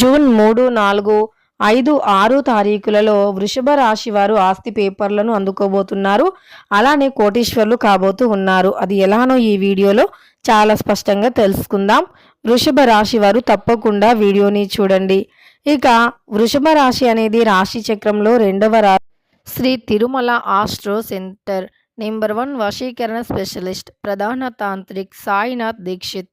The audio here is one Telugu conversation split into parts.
జూన్ మూడు నాలుగు ఐదు ఆరు తారీఖులలో వృషభ రాశి వారు ఆస్తి పేపర్లను అందుకోబోతున్నారు. అలానే కోటీశ్వర్లు కాబోతూ ఉన్నారు. అది ఎలానో ఈ వీడియోలో చాలా స్పష్టంగా తెలుసుకుందాం. వృషభ రాశి వారు తప్పకుండా వీడియోని చూడండి. ఇక వృషభ రాశి అనేది రాశి చక్రంలో రెండవ రా Sri Tirumala astro center number one వశీకరణ స్పెషలిస్ట్ ప్రధాన తాంత్రిక్ సాయినాథ్ దీక్షిత్.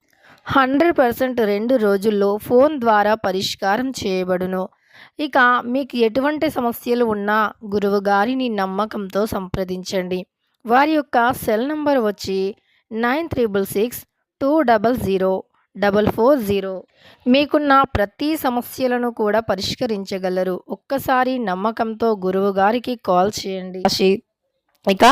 హండ్రెడ్ పర్సెంట్ రెండు రోజుల్లో ఫోన్ ద్వారా పరిష్కారం చేయబడును. ఇక మీకు ఎటువంటి సమస్యలు ఉన్నా గురువు గారిని నమ్మకంతో సంప్రదించండి. వారి యొక్క సెల్ నంబర్ వచ్చి nine triple six two double zero double four zero. మీకున్న ప్రతి సమస్యలను కూడా పరిష్కరించగలరు. ఒక్కసారి నమ్మకంతో గురువు గారికి కాల్ చేయండి. ఇక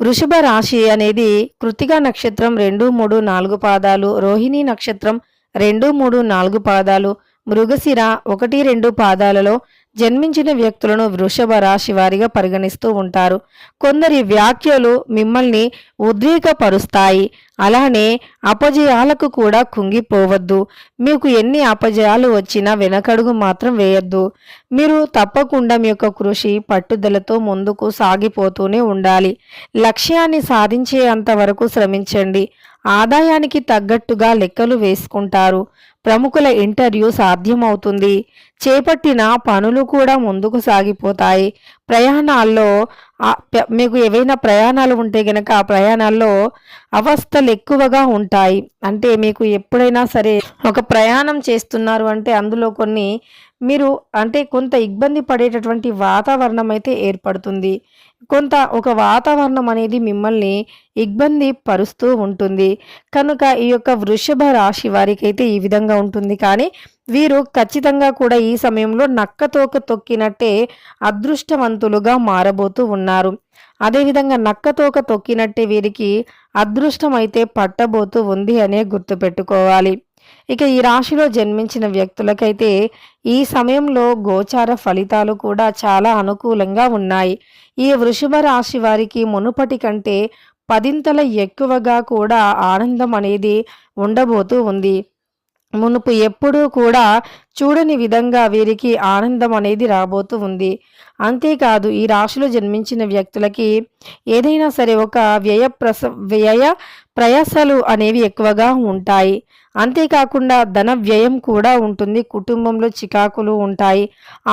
వృషభ రాశి అనేది కృతిక నక్షత్రం రెండు మూడు నాలుగు పాదాలు రోహిణి నక్షత్రం రెండు మూడు నాలుగు పాదాలు మృగశిర ఒకటి రెండు పాదాలలో జన్మించిన వ్యక్తులను వృషభ రాశి వారిగా పరిగణిస్తూ ఉంటారు. కొందరి వ్యాఖ్యలు మిమ్మల్ని ఉద్రేకపరుస్తాయి. అలానే అపజయాలకు కూడా కుంగిపోవద్దు. మీకు ఎన్ని అపజయాలు వచ్చినా వెనకడుగు మాత్రం వేయద్దు. మీరు తప్పకుండా మీ యొక్క కృషి పట్టుదలతో ముందుకు సాగిపోతూనే ఉండాలి. లక్ష్యాన్ని సాధించేంత వరకు శ్రమించండి. ఆదాయానికి తగ్గట్టుగా లెక్కలు వేసుకుంటారు. ప్రముఖుల ఇంటర్వ్యూ సాధ్యమవుతుంది. చేపట్టిన పనులు కూడా ముందుకు సాగిపోతాయి. ప్రయాణాల్లో మీకు ఏవైనా ప్రయాణాలు ఉంటే గనక ఆ ప్రయాణాల్లో అవస్థలు ఎక్కువగా ఉంటాయి. అంటే మీకు ఎప్పుడైనా సరే ఒక ప్రయాణం చేస్తున్నారు అంటే అందులో కొన్ని మీరు అంటే కొంత ఇబ్బంది పడేటటువంటి వాతావరణం అయితే ఏర్పడుతుంది. కొంత ఒక వాతావరణం అనేది మిమ్మల్ని ఇబ్బంది పరుస్తూ ఉంటుంది. కనుక ఈ యొక్క వృషభ రాశి వారికి అయితే ఈ విధంగా ఉంటుంది. కానీ వీరు ఖచ్చితంగా కూడా ఈ సమయంలో నక్కతోక తొక్కినట్టే అదృష్టవంతులుగా మారబోతూ ఉన్నారు. అదేవిధంగా నక్కతోక తొక్కినట్టే వీరికి అదృష్టం అయితే పట్టబోతూ ఉంది అనే గుర్తుపెట్టుకోవాలి ఇక ఈ రాశిలో జన్మించిన వ్యక్తులకైతే ఈ సమయంలో గోచార ఫలితాలు కూడా చాలా అనుకూలంగా ఉన్నాయి. ఈ వృషభ రాశి వారికి మునుపటి కంటే పదింతల ఎక్కువగా కూడా ఆనందం అనేది ఉండబోతూ ఉంది. మునుపు ఎప్పుడూ కూడా చూడని విధంగా వీరికి ఆనందం అనేది రాబోతూ ఉంది. అంతేకాదు ఈ రాశిలో జన్మించిన వ్యక్తులకి ఏదైనా సరే ఒక వ్యయ ప్రస వ్యయ ప్రయాసాలు అనేవి ఎక్కువగా ఉంటాయి. అంతేకాకుండా ధన వ్యయం కూడా ఉంటుంది. కుటుంబంలో చికాకులు ఉంటాయి.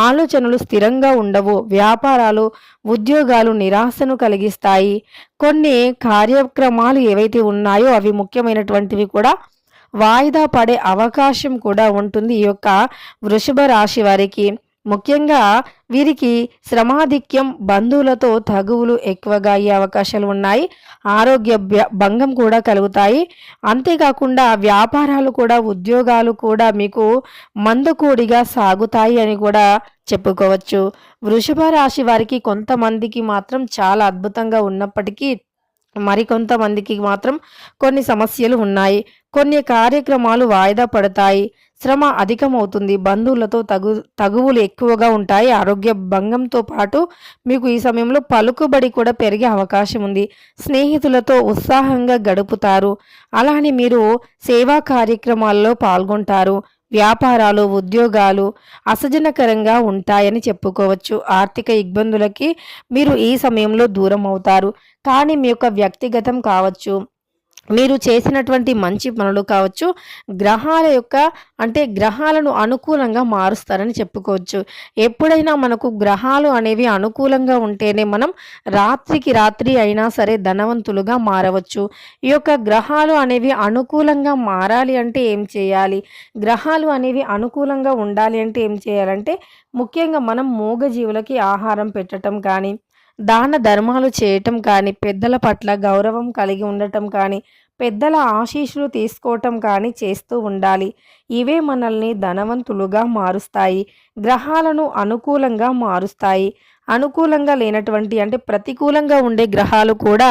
ఆలోచనలు స్థిరంగా ఉండవు. వ్యాపారాలు ఉద్యోగాలు నిరాశను కలిగిస్తాయి. కొన్ని కార్యక్రమాలు ఏవైతే ఉన్నాయో అవి ముఖ్యమైనటువంటివి కూడా వాయిదా పడే అవకాశం కూడా ఉంటుంది ఈ యొక్క వృషభ రాశి వారికి. ముఖ్యంగా వీరికి శ్రమాధిక్యం బంధువులతో తగువులు ఎక్కువగా అయ్యే అవకాశాలు ఉన్నాయి. ఆరోగ్య భంగం కూడా కలుగుతాయి. అంతేకాకుండా వ్యాపారాలు కూడా ఉద్యోగాలు కూడా మీకు మందకూడిగా సాగుతాయి అని కూడా చెప్పుకోవచ్చు. వృషభ రాశి వారికి కొంతమందికి మాత్రం చాలా అద్భుతంగా ఉన్నప్పటికీ మరికొంతమందికి మాత్రం కొన్ని సమస్యలు ఉన్నాయి. కొన్ని కార్యక్రమాలు వాయిదా పడతాయి. శ్రమ అధికమవుతుంది. బంధువులతో తగు తగువులు ఎక్కువగా ఉంటాయి. ఆరోగ్య భంగంతో పాటు మీకు ఈ సమయంలో పలుకుబడి కూడా పెరిగే అవకాశం ఉంది. స్నేహితులతో ఉత్సాహంగా గడుపుతారు. అలానే మీరు సేవా కార్యక్రమాల్లో పాల్గొంటారు. వ్యాపారాలు ఉద్యోగాలు అసజనకరంగా ఉంటాయని చెప్పుకోవచ్చు. ఆర్థిక ఇబ్బందులకి మీరు ఈ సమయంలో దూరం అవుతారు కానీ మీ యొక్క వ్యక్తిగతం కావచ్చు. మీరు చేసినటువంటి మంచి పనులు కావచ్చు గ్రహాల యొక్క అంటే గ్రహాలను అనుకూలంగా మారుస్తారని చెప్పుకోవచ్చు. ఎప్పుడైనా మనకు గ్రహాలు అనేవి అనుకూలంగా ఉంటేనే మనం రాత్రికి రాత్రి అయినా సరే ధనవంతులుగా మారవచ్చు. ఈ యొక్క గ్రహాలు అనేవి అనుకూలంగా మారాలి అంటే ఏం చేయాలి? గ్రహాలు అనేవి అనుకూలంగా ఉండాలి అంటే ఏం చేయాలంటే ముఖ్యంగా మనం మూగజీవులకి ఆహారం పెట్టడం కానీ దాన ధర్మాలు చేయటం కానీ పెద్దల పట్ల గౌరవం కలిగి ఉండటం కానీ పెద్దల ఆశీస్సులు తీసుకోవటం కానీ చేస్తూ ఉండాలి. ఇవే మనల్ని ధనవంతులుగా మారుస్తాయి గ్రహాలను అనుకూలంగా మారుస్తాయి. అనుకూలంగా లేనటువంటి అంటే ప్రతికూలంగా ఉండే గ్రహాలు కూడా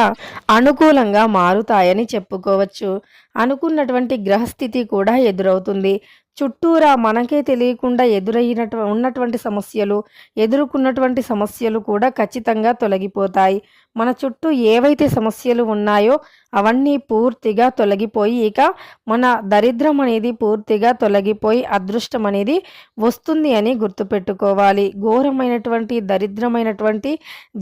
అనుకూలంగా మారుతాయని చెప్పుకోవచ్చు. అనుకున్నటువంటి గ్రహస్థితి కూడా ఎదురవుతుంది. చుట్టూరా మనకే తెలియకుండా ఎదురయ్యినటు ఉన్నటువంటి సమస్యలు ఎదుర్కొన్నటువంటి సమస్యలు కూడా ఖచ్చితంగా తొలగిపోతాయి. మన చుట్టూ ఏవైతే సమస్యలు ఉన్నాయో అవన్నీ పూర్తిగా తొలగిపోయి ఇక మన దరిద్రం అనేది పూర్తిగా తొలగిపోయి అదృష్టం అనేది వస్తుంది అని గుర్తుపెట్టుకోవాలి. ఘోరమైనటువంటి దరిద్రమైనటువంటి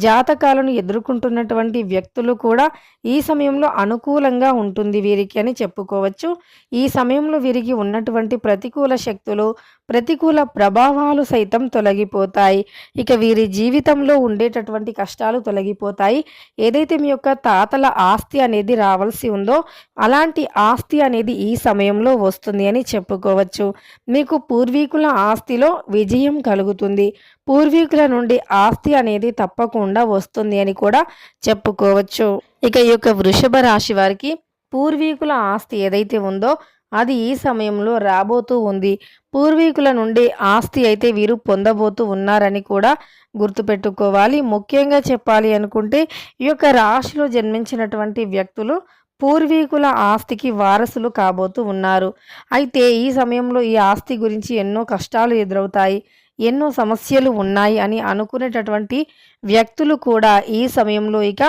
జాతకాలను ఎదుర్కొంటున్నటువంటి వ్యక్తులు కూడా ఈ సమయంలో అనుకూలంగా ఉంటుంది వీరికి అని చెప్పుకోవచ్చు. ఈ సమయంలో వీరికి ఉన్నటువంటి ప్రతికూల శక్తులు ప్రతికూల ప్రభావాలు సైతం తొలగిపోతాయి. ఇక వీరి జీవితంలో ఉండేటటువంటి కష్టాలు తొలగిపోతాయి. ఏదైతే మీ యొక్క తాతల ఆస్తి అనేది రావాల్సి ఉందో అలాంటి ఆస్తి అనేది ఈ సమయంలో వస్తుంది అని చెప్పుకోవచ్చు. మీకు పూర్వీకుల ఆస్తిలో విజయం కలుగుతుంది. పూర్వీకుల నుండి ఆస్తి అనేది తప్పకుండా వస్తుంది అని కూడా చెప్పుకోవచ్చు. ఇక ఈ యొక్క వృషభ రాశి వారికి పూర్వీకుల ఆస్తి ఏదైతే ఉందో అది ఈ సమయంలో రాబోతూ ఉంది. పూర్వీకుల నుండి ఆస్తి అయితే వీరు పొందబోతూ ఉన్నారని కూడా గుర్తుపెట్టుకోవాలి. ముఖ్యంగా చెప్పాలి అనుకుంటే ఈ యొక్క రాశిలో జన్మించినటువంటి వ్యక్తులు పూర్వీకుల ఆస్తికి వారసులు కాబోతూ ఉన్నారు. అయితే ఈ సమయంలో ఈ ఆస్తి గురించి ఎన్నో కష్టాలు ఎదురవుతాయి ఎన్నో సమస్యలు ఉన్నాయి అని అనుకునేటటువంటి వ్యక్తులు కూడా ఈ సమయంలో ఇక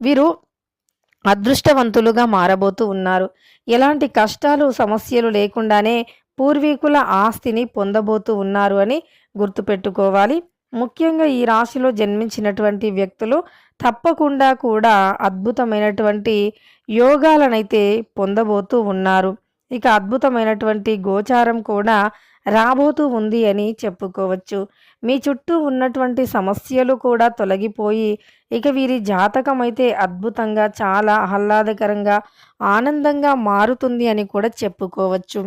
వీరు అదృష్టవంతులుగా మారబోతూ ఉన్నారు. ఎలాంటి కష్టాలు సమస్యలు లేకుండానే పూర్వీకుల ఆస్తిని పొందబోతూ ఉన్నారు అని గుర్తుపెట్టుకోవాలి. ముఖ్యంగా ఈ రాశిలో జన్మించినటువంటి వ్యక్తులు తప్పకుండా కూడా అద్భుతమైనటువంటి యోగాలనైతే పొందబోతూ ఉన్నారు. ఇక అద్భుతమైనటువంటి గోచారం కూడా రాబోతూ ఉంది అని చెప్పుకోవచ్చు. మీ చుట్టూ ఉన్నటువంటి సమస్యలు కూడా తొలగిపోయి ఇక వీరి జాతకం అయితే అద్భుతంగా చాలా ఆహ్లాదకరంగా ఆనందంగా మారుతుంది అని కూడా చెప్పుకోవచ్చు.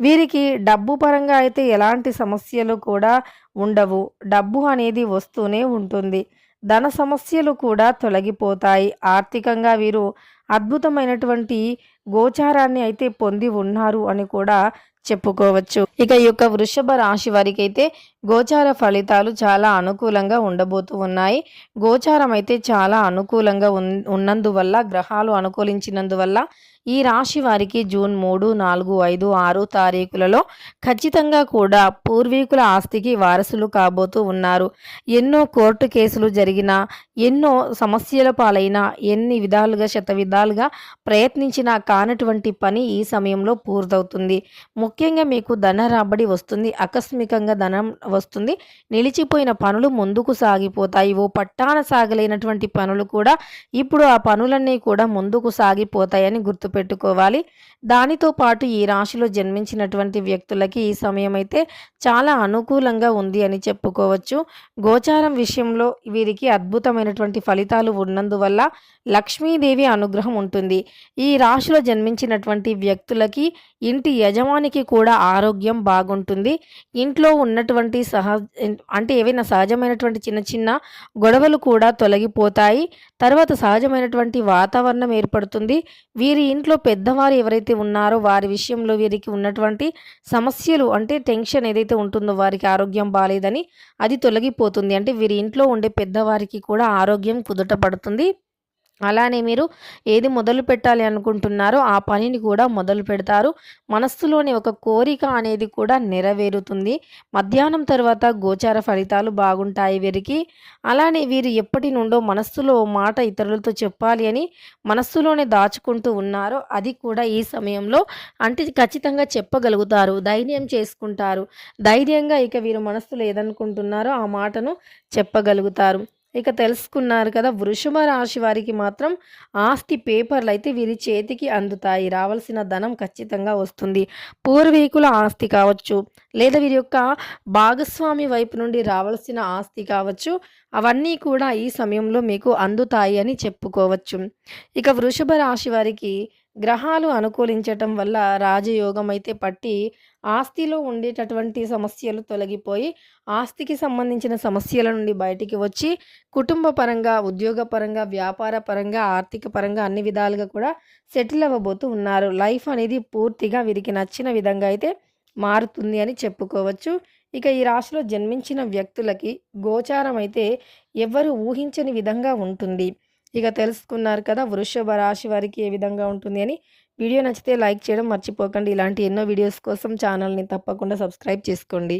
వీరికి డబ్బు పరంగా అయితే ఎలాంటి సమస్యలు కూడా ఉండవు. డబ్బు అనేది వస్తూనే ఉంటుంది. ధన సమస్యలు కూడా తొలగిపోతాయి. ఆర్థికంగా వీరు అద్భుతమైనటువంటి గోచారాన్ని అయితే పొంది ఉన్నారు అని కూడా చెప్పుకోవచ్చు. ఇక ఈ యొక్క వృషభ రాశి వారికి అయితే గోచార ఫలితాలు చాలా అనుకూలంగా ఉండబోతూ ఉన్నాయి. గోచారం అయితే చాలా అనుకూలంగా ఉన్నందువల్ల గ్రహాలు అనుకూలించినందువల్ల ఈ రాశి వారికి జూన్ మూడు నాలుగు ఐదు ఆరు తారీఖులలో ఖచ్చితంగా కూడా పూర్వీకుల ఆస్తికి వారసులు కాబోతూ ఉన్నారు. ఎన్నో కోర్టు కేసులు జరిగినా ఎన్నో సమస్యల పాలైన ఎన్ని విధాలుగా శత విధాలుగా ప్రయత్నించినా కానటువంటి పని ఈ సమయంలో పూర్తవుతుంది. ముఖ్యంగా మీకు ధన రాబడి వస్తుంది ఆకస్మికంగా ధనం వస్తుంది. నిలిచిపోయిన పనులు ముందుకు సాగిపోతాయి. ఓ పట్టాన సాగలేనటువంటి పనులు కూడా ఇప్పుడు ఆ పనులన్నీ కూడా ముందుకు సాగిపోతాయని గుర్తు గుర్తుపెట్టుకోవాలి. దానితో పాటు ఈ రాశిలో జన్మించినటువంటి వ్యక్తులకి ఈ సమయం అయితే చాలా అనుకూలంగా ఉంది అని చెప్పుకోవచ్చు. గోచారం విషయంలో వీరికి అద్భుతమైనటువంటి ఫలితాలు ఉన్నందువల్ల లక్ష్మీదేవి అనుగ్రహం ఉంటుంది. ఈ రాశిలో జన్మించినటువంటి వ్యక్తులకి ఇంటి యజమానికి కూడా ఆరోగ్యం బాగుంటుంది. ఇంట్లో ఉన్నటువంటి సహజ అంటే ఏవైనా సహజమైనటువంటి చిన్న చిన్న గొడవలు కూడా తొలగిపోతాయి. తర్వాత సహజమైనటువంటి వాతావరణం ఏర్పడుతుంది. వీరి ఇంట్లో ఇంట్లో పెద్దవారు ఎవరైతే ఉన్నారో వారి విషయంలో వీరికి ఉన్నటువంటి సమస్యలు అంటే టెన్షన్ ఏదైతే ఉంటుందో వారికి ఆరోగ్యం బాగాలేదని అది తొలగిపోతుంది. అంటే వీరి ఇంట్లో ఉండే పెద్దవారికి కూడా ఆరోగ్యం కుదుట పడుతుంది. అలానే మీరు ఏది మొదలు పెట్టాలి అనుకుంటున్నారో ఆ పనిని కూడా మొదలు పెడతారు. మనస్సులోని ఒక కోరిక అనేది కూడా నెరవేరుతుంది. మధ్యాహ్నం తర్వాత గోచార ఫలితాలు బాగుంటాయి వీరికి. అలానే వీరు ఎప్పటి నుండో మనస్సులో మాట ఇతరులతో చెప్పాలి అని మనస్సులోనే దాచుకుంటూ ఉన్నారో అది కూడా ఈ సమయంలో అంటే ఖచ్చితంగా చెప్పగలుగుతారు. ధైర్యం చేసుకుంటారు. ధైర్యంగా ఇక వీరు మనస్సులో ఏదనుకుంటున్నారో ఆ మాటను చెప్పగలుగుతారు. ఇక తెలుసుకున్నారు కదా వృషభ రాశి వారికి మాత్రం ఆస్తి పేపర్లు అయితే వీరి చేతికి అందుతాయి. రావాల్సిన ధనం ఖచ్చితంగా వస్తుంది. పూర్వీకుల ఆస్తి కావచ్చు లేదా వీరి యొక్క భాగస్వామి వైపు నుండి రావాల్సిన ఆస్తి కావచ్చు అవన్నీ కూడా ఈ సమయంలో మీకు అందుతాయి అని చెప్పుకోవచ్చు. ఇక వృషభ రాశి వారికి గ్రహాలు అనుకూలించటం వల్ల రాజయోగం అయితే పట్టి ఆస్తిలో ఉండేటటువంటి సమస్యలు తొలగిపోయి ఆస్తికి సంబంధించిన సమస్యల నుండి బయటికి వచ్చి కుటుంబ పరంగా ఉద్యోగ పరంగా వ్యాపార పరంగా ఆర్థిక పరంగా అన్ని విధాలుగా కూడా సెటిల్ అవ్వబోతూ ఉన్నారు. లైఫ్ అనేది పూర్తిగా వీరికి నచ్చిన విధంగా అయితే మారుతుంది అని చెప్పుకోవచ్చు. ఇక ఈ రాశిలో జన్మించిన వ్యక్తులకి గోచారం అయితే ఎవ్వరు ఊహించని విధంగా ఉంటుంది. ఇక తెలుసుకున్నారు కదా వృషభ రాశి వారికి ఏ విధంగా ఉంటుంది అని. వీడియో నచ్చితే లైక్ చేయడం మర్చిపోకండి. ఇలాంటి ఎన్నో వీడియోస్ కోసం ఛానల్ని తప్పకుండా సబ్స్క్రైబ్ చేసుకోండి.